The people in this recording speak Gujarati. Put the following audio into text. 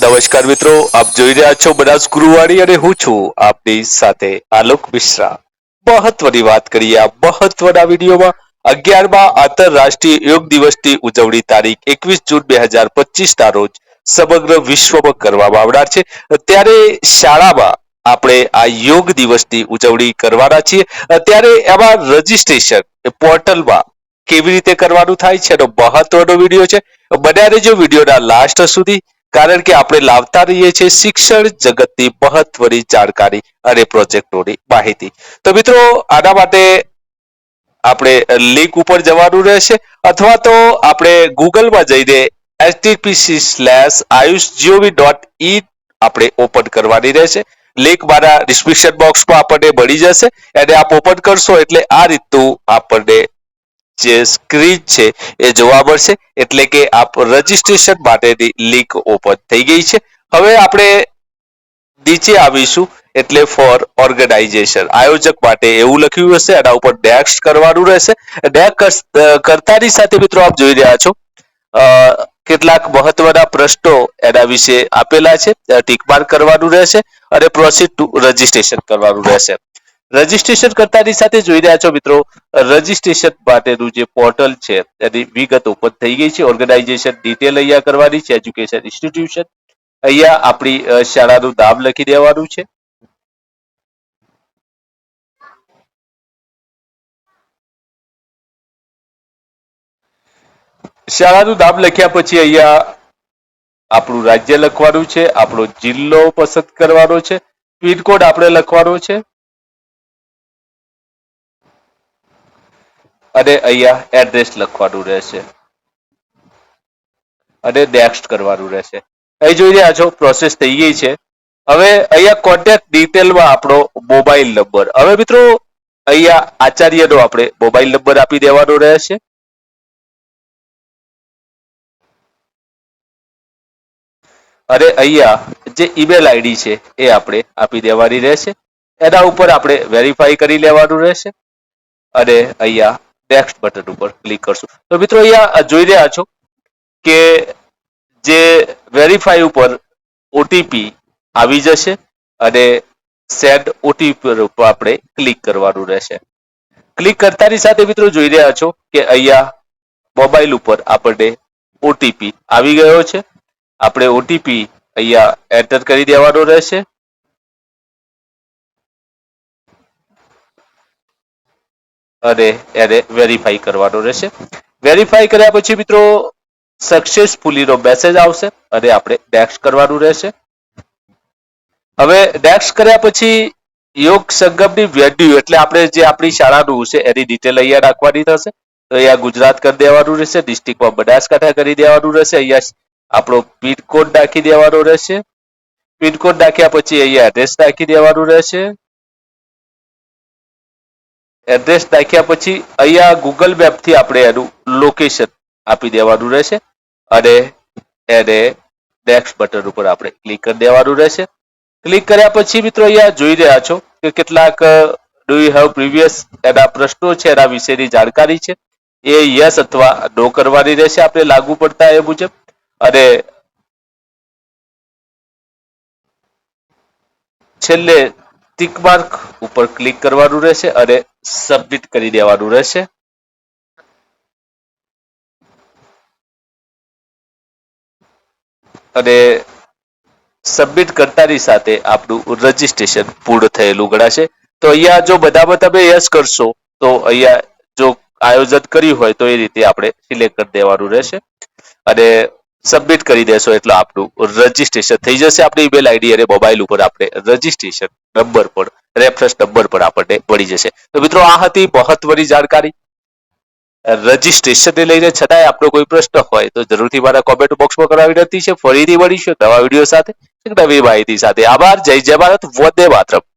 નમસ્કાર મિત્રો, આપ જોઈ રહ્યા છો બનાસ ગુરુવાણી અને હું છું આપની સાથે આલોક મિશ્રા. મહત્વની વાત કરીએ આ મહત્વના વિડીયોમાં. અગિયારમાં આંતરરાષ્ટ્રીય યોગ દિવસની ઉજવણી તારીખ એકવીસ જૂન બે હજાર પચીસ ના રોજ સમગ્ર વિશ્વમાં કરવામાં આવનાર છે. ત્યારે શાળામાં આપણે આ યોગ દિવસની ઉજવણી કરવાના છીએ. ત્યારે એમાં રજીસ્ટ્રેશન પોર્ટલમાં કેવી રીતે કરવાનું થાય છે એનો મહત્વનો વીડિયો છે. બન્યા રહેજો વિડીયોના લાસ્ટ સુધી કારણ કે આપણે લાવતા રહીએ છીએ શિક્ષણ જગતની મહત્વની જાણકારી અને પ્રોજેક્ટોની માહિતી. તો મિત્રો, આના માટે આપણે લિંક ઉપર જવાનું રહેશે અથવા તો આપણે ગૂગલમાં જઈને HTPC slash Ayush GOV dot in આપણે ઓપન કરવાની રહેશે. લિંક મારા ડિસ્ક્રિપ્શન બોક્સમાં આપણને મળી જશે. એને આપ ઓપન કરશો એટલે આ રીતનું આપણને જે સ્ક્રીન છે, એ જોવા મળશે. એટલે કે આપ રજીસ્ટ્રેશન માટેની લિંક ઓપન થઈ ગઈ છે. હવે આપણે નીચે આવીશું. એટલે ફોર ઓર્ગેનાઇઝેશન આયોજક માટે એવું લખ્યું હશે, એના ઉપર નેક્સ્ટ કરવાનું રહેશે. નેક્સ્ટ કરતાની સાથે મિત્રો આપ જોઈ રહ્યા છો. કેટલાક મહત્વના પ્રશ્નો એના વિશે આપેલા છે. ટીક માર્ક કરવાનું રહેશે અને પ્રોસીડ ટુ રજીસ્ટ્રેશન કરવાનું રહેશે. રજીસ્ટ્રેશન કરતાની સાથે જોઈ રહ્યા છો મિત્રો. રજીસ્ટ્રેશન માટેનું જે પોર્ટલ છે, એની વિગત ઓપન થઈ ગઈ છે. ઓર્ગેનાઇઝેશન ડિટેલ અહીંયા કરવાની છે. Education institution. અહીંયા આપણી શાળાનું નામ લખી દેવાનું છે. શાળાનું નામ લખ્યા પછી અહીંયા આપણું રાજ્ય લખવાનું છે. આપણો જિલ્લો પસંદ કરવાનો છે. પિનકોડ આપણે લખવાનો છે. અને અહીંયા એડ્રેસ લખવાનું રહેશે. અને નેક્સ્ટ કરવાનું રહેશે. અહીં જોઈ રહ્યા છો પ્રોસેસ થઈ ગઈ છે. હવે અહીંયા કોન્ટેક્ટ ડિટેલમાં આપણો મોબાઈલ નંબર હવે મિત્રો, અહીંયા આચાર્યનો આપણે મોબાઈલ નંબર આપી દેવાનો રહેશે. અને અહીંયા જે ઈમેલ આઈડી છે, એ આપણે આપી દેવાની રહેશે. એના ઉપર આપણે વેરીફાઈ કરી લેવાનું રહેશે. અને અહીંયા નેક્સ્ટ બટન ઉપર ક્લિક કરશું. તો મિત્રો અહીંયા જોઈ રહ્યા છો કે જે વેરીફાઈ ઉપર ઓટીપી આવી જશે અને સેન્ડ ઓટીપી ઉપર આપણે ક્લિક કરવાનું રહેશે. ક્લિક કરતાની સાથે મિત્રો જોઈ રહ્યા છો કે અહીંયા મોબાઈલ ઉપર આપણને ઓટીપી આવી ગયો છે. આપણે ઓટીપી અહીંયા એન્ટર કરી દેવાનો રહેશે. અને એને વેરીફાઈ કરવાનો રહેશે. વેરીફાઈ કર્યા પછી મિત્રો સક્સેસફુલી નો મેસેજ આવશે અને આપણે નેક્સ્ટ કરવાનું રહેશે. હવે નેક્સ્ટ કર્યા પછી યોગ સંગમની વેન્યુ એટલે આપણે જે આપણી શાળાનું છે એની ડિટેલ અહીંયા રાખવાની થશે. તો અહીંયા ગુજરાત કરી દેવાનું રહેશે ડિસ્ટ્રિક્ટમાં બનાસકાંઠા કરી દેવાનું રહેશે, અહીંયા આપણો પિનકોડ નાખી દેવાનો રહેશે. પિનકોડ નાખ્યા પછી અહીંયા એડ્રેસ નાખી દેવાનું રહેશે. એડ્રેસ નાખ્યા પછી અહીંયા ગૂગલ મેપથી આપણે એનું લોકેશન આપી દેવાનું રહેશે અને એને નેક્સ્ટ બટન ઉપર આપણે ક્લિક કરી દેવાનું રહેશે. ક્લિક કર્યા પછી મિત્રો અહીંયા જોઈ રહ્યા છો કે કેટલાક ડુ યુ હેવ પ્રીવિયસ એના પ્રશ્નો છે, એના વિશેની જાણકારી છે. એ યસ અથવા નો કરવાની રહેશે, આપણે લાગુ પડતા એ મુજબ. અને છેલ્લે ટિક માર્ક ઉપર ક્લિક કરવાનું રહેશે અને સબમિટ કરી દેવાનું રહેશે. અને સબમિટ કરતાની સાથે આપનું રજીસ્ટ્રેશન પૂર્ણ થયેલું ગણાશે. તો અહીંયા જો બધામાં તમે યસ કરશો, તો અહીંયા જો આયોજન કર્યું હોય તો એ રીતે આપણે સિલેક્ટ કરી દેવાનું રહેશે. અને સબમિટ કરી દેશો એટલે આપણું રજીસ્ટ્રેશન થઈ જશે. આપણી ઈમેલ આઈડી અને મોબાઈલ ઉપર આપણે રજીસ્ટ્રેશન નંબર પણ રેફરન્સ નંબર પણ આપણને મળી જશે. તો મિત્રો, આ હતી મહત્વની જાણકારી. રજીસ્ટ્રેશનને લઈને છતાંય આપણો કોઈ પ્રશ્ન હોય તો જરૂરથી મારા કોમેન્ટ બોક્સમાં કરાવી વિનંતી છે. ફરીથી મળીશું નવા વીડિયો સાથે. નવી માહિતી સાથે. આભાર. જય જય ભારત. વંદે માતરમ.